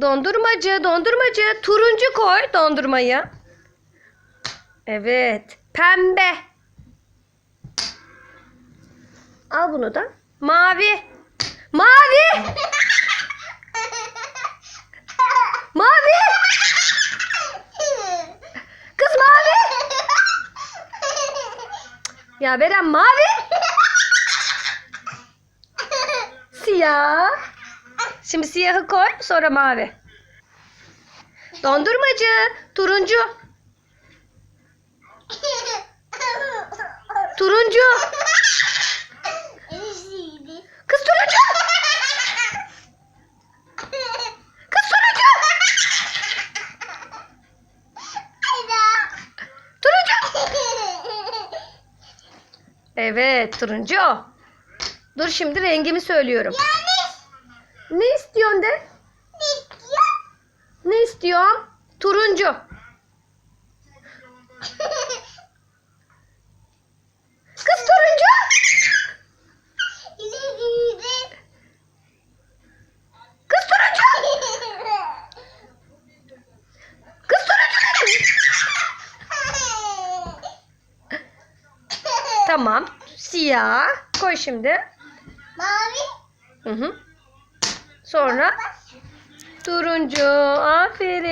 Dondurmacı, dondurmacı. Turuncu koy dondurmayı. Evet. Pembe. Al bunu da. Mavi. Mavi. Mavi. Kız mavi. Ya Beren mavi. Siyah. Şimdi siyahı koy sonra mavi. Dondurmacı. Turuncu. Turuncu. Kız turuncu. Kız turuncu. Turuncu. Evet turuncu. Dur şimdi rengimi söylüyorum. Ne istiyorsun de? Ne istiyorum? Turuncu. Kız turuncu. Kız turuncu. Kız turuncu. Tamam. Siyah. Koy şimdi. Mavi. Hı hı. Sonra turuncu. Aferin.